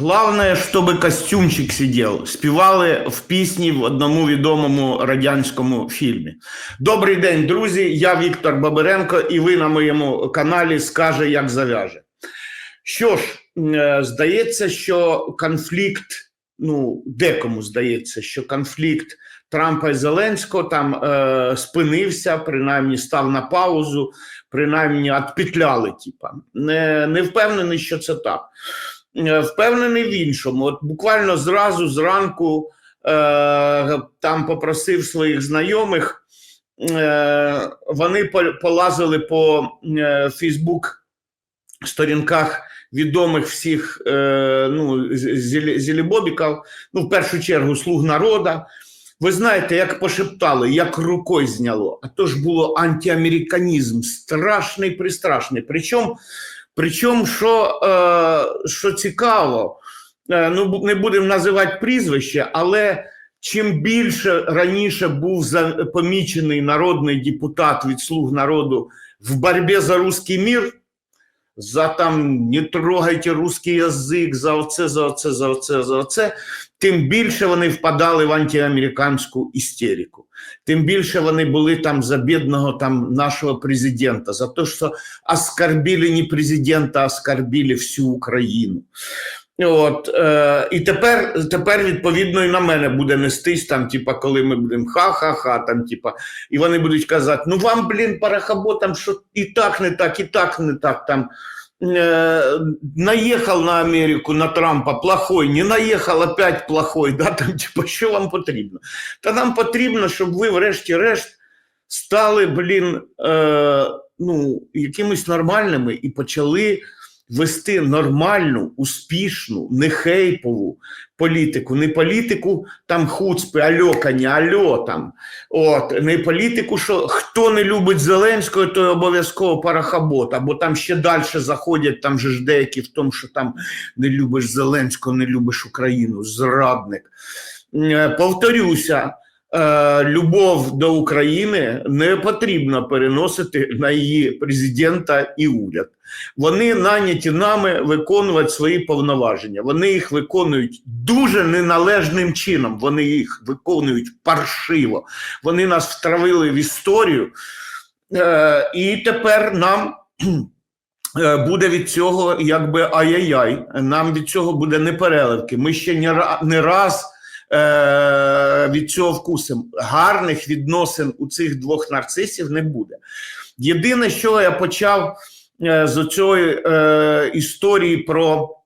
Главное, щоб костюмчик сидів. Співали в пісні в одному відомому радянському фільмі. Добрий день, друзі. Я Віктор Бабиренко, і ви на моєму каналі скаже, як зав'яже. Що ж, здається, що конфлікт, ну, декому здається, що конфлікт Трампа і Зеленського там е, спинився, принаймні став на паузу, принаймні відпетляли. Типа. Не, не впевнений, що це так. Е, Впевнений в іншому. От буквально зразу зранку е, там попросив своїх знайомих, е, вони по- полазили по е, Фейсбук сторінках відомих всіх е, ну, з- зелі- зелебобіків, ну, в першу чергу, слуг народа. Ви знаєте, як пошептали, як рукою зняло. А то ж було антиамериканізм, страшний, пристрашний. Причому, причому що, е, що цікаво, е, ну не будемо називати прізвище, але чим більше раніше був за, помічений народний депутат від слуг народу в боротьбі за русський мір, за там не трогайте русський язик, за оце, за оце, за оце, за оце, тим більше вони впадали в антиамериканську істерику. Тим більше вони були там за бідного там нашого президента, за те, що оскорбили не президента, а оскорбили всю Україну. От, е, і тепер, тепер, відповідно, і на мене буде нестись, там, типа, коли ми будемо ха-ха-ха, там, типа, і вони будуть казати: ну вам, блін, парахаботам, що і так не так, і так не так. там. Э, наехал на Америку, на Трампа плохой, не наїхав опять плохой, да, там, типу, що вам потрібно? Та нам потрібно, щоб ви, врешті-решт, стали, блін, е, ну, якимись нормальними і почали вести нормальну, успішну, не хейпову політику, не політику там хуцпи, альокані, альо там. От, не політику, що хто не любить Зеленського, той обов'язково парахабот, або там ще далі заходять, там же ж деякі в тому, що там не любиш Зеленського, не любиш Україну, зрадник. Е, Повторюся, е, любов до України не потрібно переносити на її президента і уряд. Вони наняті нами виконувати свої повноваження. Вони їх виконують дуже неналежним чином. Вони їх виконують паршиво. Вони нас втравили в історію, е, і тепер нам е, буде від цього якби ай-яй-яй. Нам від цього буде непереливки. Ми ще не, ра- не раз е, від цього вкусимо. Гарних відносин у цих двох нарцисів не буде. Єдине, що я почав е, з цієї е, історії про,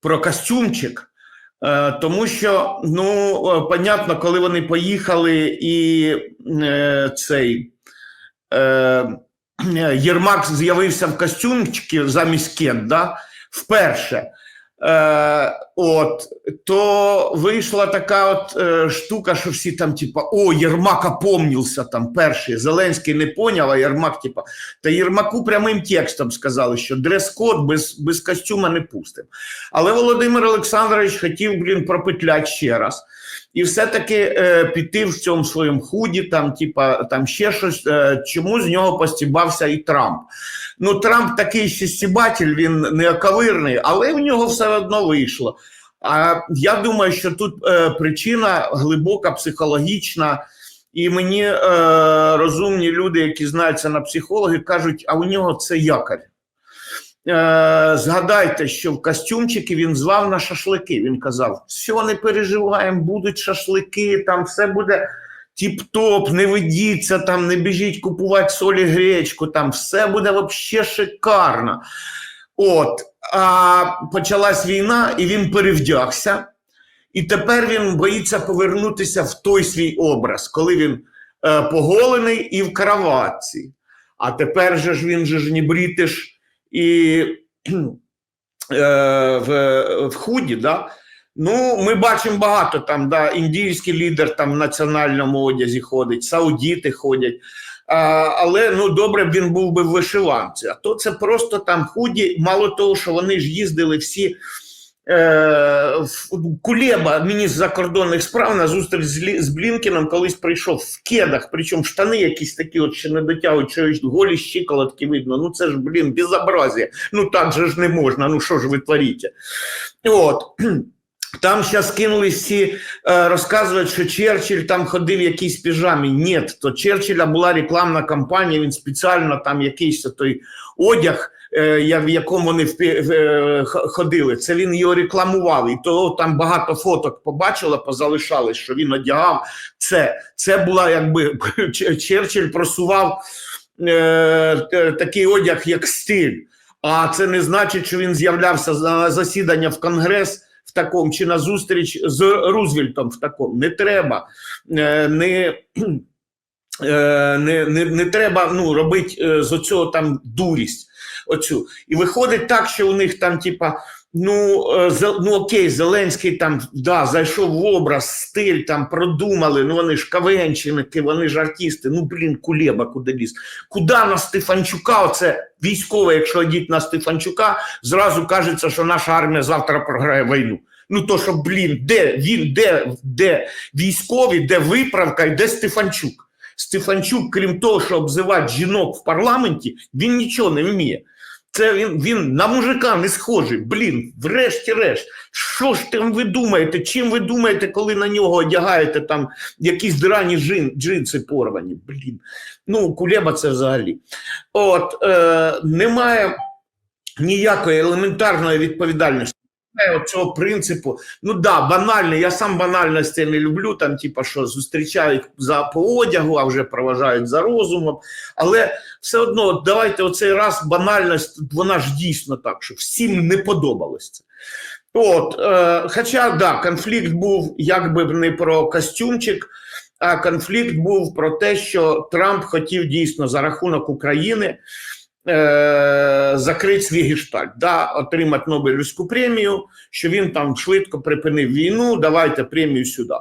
про костюмчик. Тому що, ну, понятно, коли вони поїхали, і е, цей е, Єрмак з'явився в костюмчики замість кент, да, вперше. Е, от, то вийшла така от е, штука, що всі там, типа, о, Єрмак опомнився там перший. Зеленський не поняв, а Єрмак, типа, та Єрмаку прямим текстом сказали, що дрес-код без, без костюма не пустим. Але Володимир Олександрович хотів, блін, пропетляти ще раз. І все-таки е, піти в цьому своєму худі, там, типа, там ще щось, е, чому з нього постібався і Трамп. Ну, Трамп такий ще стібатель, він не оковирний, але в нього все одно вийшло. А я думаю, що тут е, причина глибока, психологічна, і мені е, розумні люди, які знаються на психологи, кажуть, а у нього це якорь. Е, згадайте, що в костюмчики він звав на шашлики. Він казав: все, не переживаємо, будуть шашлики, там все буде тіп-топ, не ведіться, там не біжіть купувати солі гречку, там все буде взагалі шикарно. От, а почалась війна, і він перевдягся. І тепер він боїться повернутися в той свій образ, коли він е, поголений і в краватці. А тепер же ж він же ж не брітиш і е, в, в худі. Да? Ну, ми бачимо багато там, да, індійський лідер там в національному одязі ходить, саудіти ходять. А, але ну добре б він був би в вишиванці. А то це просто там худі, мало того, що вони ж їздили всі Е, Кулеба, міністр закордонних справ, на зустріч з, з Блінкеном колись прийшов в кедах, причому штани якісь такі, от ще не дотягують, що голі щиколотки видно. Ну це ж, блін, безобразие. Ну так же ж не можна. Ну що ж ви творите? От. Там зараз кинулись всі е, розказують, що Черчилль там ходив в якійсь піжамі. Ні, то Черчилля була рекламна кампанія, він спеціально там якийсь той одяг, е, в якому вони е, ходили. Це він його рекламував. І то там багато фоток побачила, позалишались, що він одягав це. Це була якби Черчилль просував е, такий одяг, як стиль. А це не значить, що він з'являвся на засідання в Конгрес в такому чи на зустріч з Рузвельтом в такому. Не треба. Е, Не, е, не, не, не треба ну, робити е, з оцього там дурість. Оцю. І виходить так, що у них там, типа, ну, е, ну окей, Зеленський там да, зайшов в образ, стиль там продумали, ну вони ж кавенчиники, вони ж артисти, ну блін, кулеба куди ліз. Куди на Стефанчука, оце військове, якщо йдіть на Стефанчука, зразу кажеться, що наша армія завтра програє війну. Ну то що, блін, де він, де, де військові, де виправка і де Стефанчук? Стефанчук, крім того, що обзивати жінок в парламенті, він нічого не вміє. Це він, він на мужика не схожий. Блін, врешті-решт. Що ж там ви думаєте? Чим ви думаєте, коли на нього одягаєте там якісь драні джин, джинси порвані? Блін. Ну, кулеба це взагалі. От е, немає ніякої елементарної відповідальності. Цього принципу. Ну да, банальний. Я сам банальності не люблю. Там, типа, що зустрічають за по одягу, а вже проважають за розумом. Але все одно, давайте оцей раз банальність, вона ж дійсно так, що всім не подобалось це. От, е, хоча да, конфлікт був якби не про костюмчик, а конфлікт був про те, що Трамп хотів дійсно за рахунок України е, закрити свій гештальт, да, отримати Нобелівську премію, що він там швидко припинив війну, давайте премію сюди.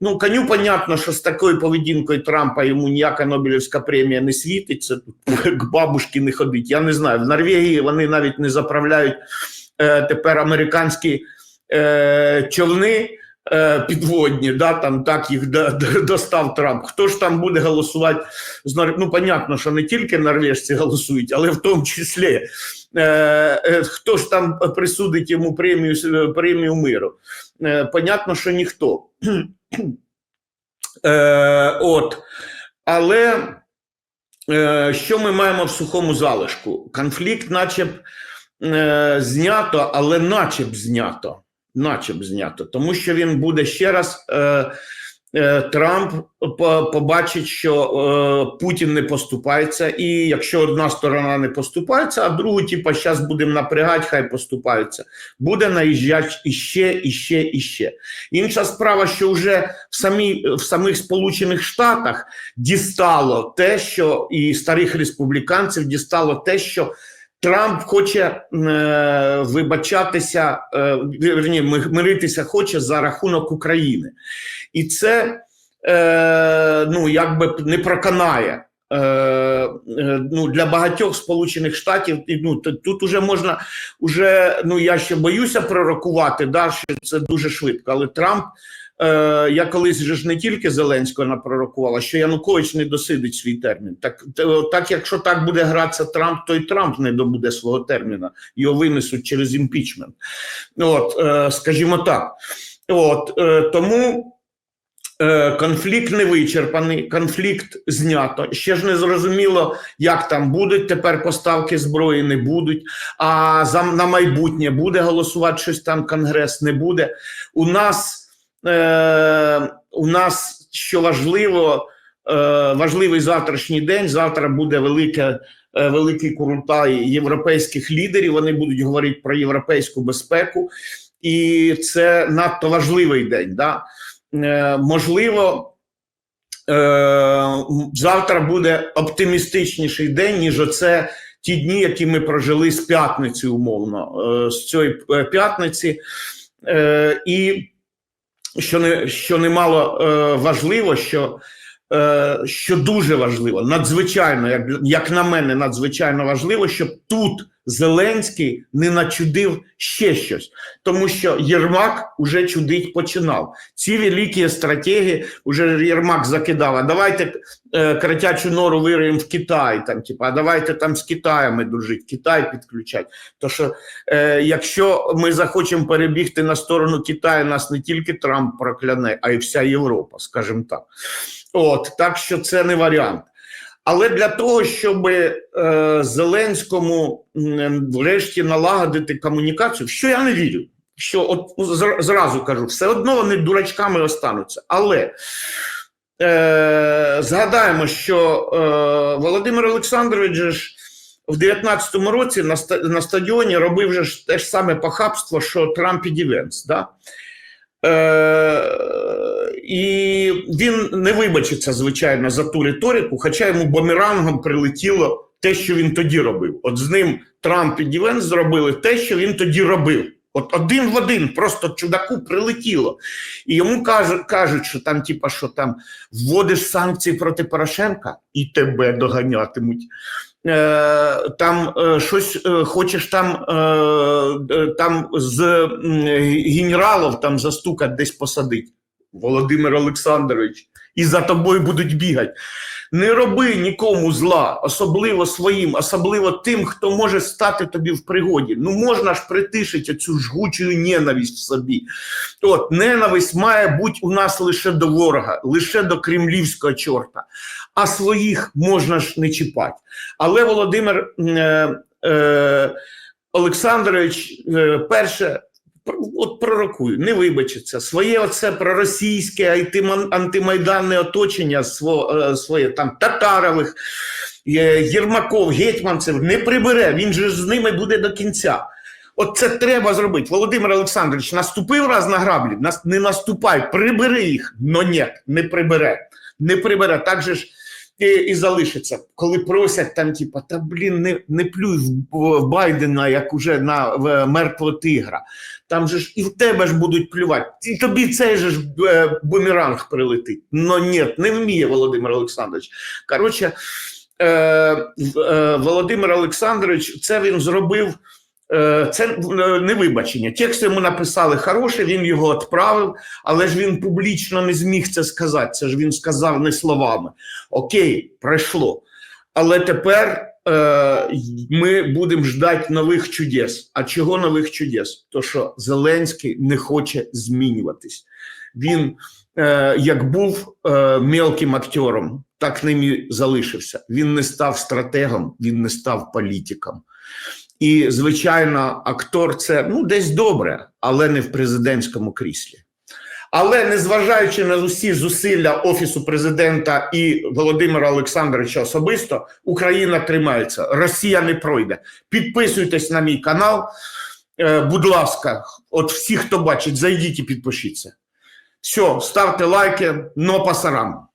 Ну, коню понятно, що з такою поведінкою Трампа йому ніяка Нобелівська премія не світить, це к бабушки не ходить. Я не знаю. В Норвегії вони навіть не заправляють е, тепер американські е, човни підводні, да, там так їх до, до, достав Трамп. Хто ж там буде голосувати. Ну, понятно, що не тільки норвежці голосують, але в тому числі е, е, хто ж там присудить йому премію, премію миру. Е, понятно, що ніхто. Е, от. Але е, що ми маємо в сухому залишку? Конфлікт, наче б е, знято, але наче б знято. Наче б знято. Тому що він буде ще раз. Е, е, Трамп побачить, що е, Путін не поступається, і якщо одна сторона не поступається, а другу, типа, зараз будемо напрягати, хай поступаються. Буде наїжджати іще, іще, іще. Інша справа, що вже в, самі, в самих Сполучених Штатах дістало те, що і старих республіканців дістало те, що Трамп хоче е, вибачатися, е, вірні, ми- миритися хоче за рахунок України. І це е, ну, якби не проканає. Е, е, ну, для багатьох Сполучених Штатів ну, тут уже можна, уже, ну я ще боюся пророкувати, да, що це дуже швидко. Але Трамп, е, я колись же ж не тільки Зеленського напророкувала, що Янукович не досидить свій термін. Так, так якщо так буде гратися Трамп, то й Трамп не добуде свого терміна, його винесуть через імпічмент. От, е, скажімо так. От, е, тому. Е, Конфлікт не вичерпаний, конфлікт знято. Ще ж не зрозуміло, як там будуть тепер поставки зброї, не будуть. А за на майбутнє буде голосувати щось там Конгрес, не буде. У нас е, у нас що важливо, е, важливий завтрашній день. Завтра буде велике, е, великий курултай європейських лідерів. Вони будуть говорити про європейську безпеку, і це надто важливий день. Да? Е, можливо, е, завтра буде оптимістичніший день, ніж оце ті дні, які ми прожили з п'ятниці, умовно, е, з цієї е, п'ятниці. Е, і що не що немало е, важливо, що, е, що дуже важливо, надзвичайно, як, як на мене, надзвичайно важливо, щоб тут Зеленський не начудив ще щось, тому що Єрмак уже чудить починав. Ці великі стратегії вже Єрмак закидав. А давайте е, кротячу нору вириємо в Китай, там, типу, а давайте там з Китаями дружити, Китай підключать. То що е, якщо ми захочемо перебігти на сторону Китаю, нас не тільки Трамп прокляне, а й вся Європа, скажімо так. От так що це не варіант. Але для того, щоб е, Зеленському врешті налагодити комунікацію, що я не вірю, що от зразу кажу, все одно вони дурачками остануться. Але е, згадаємо, що е, Володимир Олександрович ж в 19-му році на, ста- на стадіоні робив же ж те ж саме похабство, що Трамп і Дівенс. Да? Е, і він не вибачиться, звичайно, за ту риторику, хоча йому бумерангом прилетіло те, що він тоді робив. От з ним Трамп і Дівенс зробили те, що він тоді робив. От один в один, просто чудаку прилетіло. І йому кажуть, кажуть, що там, типа, що там вводиш санкції проти Порошенка і тебе доганятимуть. Е, там е, щось е, хочеш там, там з м, генералів там застукати, десь посадить. Володимир Олександрович, і за тобою будуть бігати. Не роби нікому зла, особливо своїм, особливо тим, хто може стати тобі в пригоді. Ну можна ж притишити цю жгучу ненависть в собі. От ненависть має бути у нас лише до ворога, лише до кремлівського чорта, а своїх можна ж не чіпати. Але Володимир е, е, Олександрович, е, перше, от пророкую, не вибачиться. Своє оце проросійське антимайданне оточення сво, е, своє там татарових, е, Єрмаков, гетьманцев не прибере. Він же з ними буде до кінця. От це треба зробити. Володимир Олександрович наступив раз на граблі, не наступай, прибери їх. Но ні, не прибере. Не прибере. Так же ж і, і залишиться. Коли просять там, типа, та блін, не, не плюй в, Байдена, як уже на в, мертвого тигра. Там же ж і в тебе ж будуть плювати. І тобі цей же ж е, бумеранг прилетить. Но ні, не вміє Володимир Олександрович. Коротше, е, е, Володимир Олександрович, це він зробив. Е, Це е, не вибачення. Текст йому написали хороший, він його відправив, але ж він публічно не зміг це сказати. Це ж він сказав не словами. Окей, пройшло. Але тепер е, ми будемо ждати нових чудес. А чого нових чудес? То що Зеленський не хоче змінюватись. Він, е, як був е, мелким актером, так ним і залишився. Він не став стратегом, він не став політиком. І, звичайно, актор це ну десь добре, але не в президентському кріслі. Але незважаючи на усі зусилля Офісу президента і Володимира Олександровича особисто, Україна тримається, Росія не пройде. Підписуйтесь на мій канал. Е, будь ласка, от всі, хто бачить, зайдіть і підпишіться. Все, ставте лайки, но пасарам.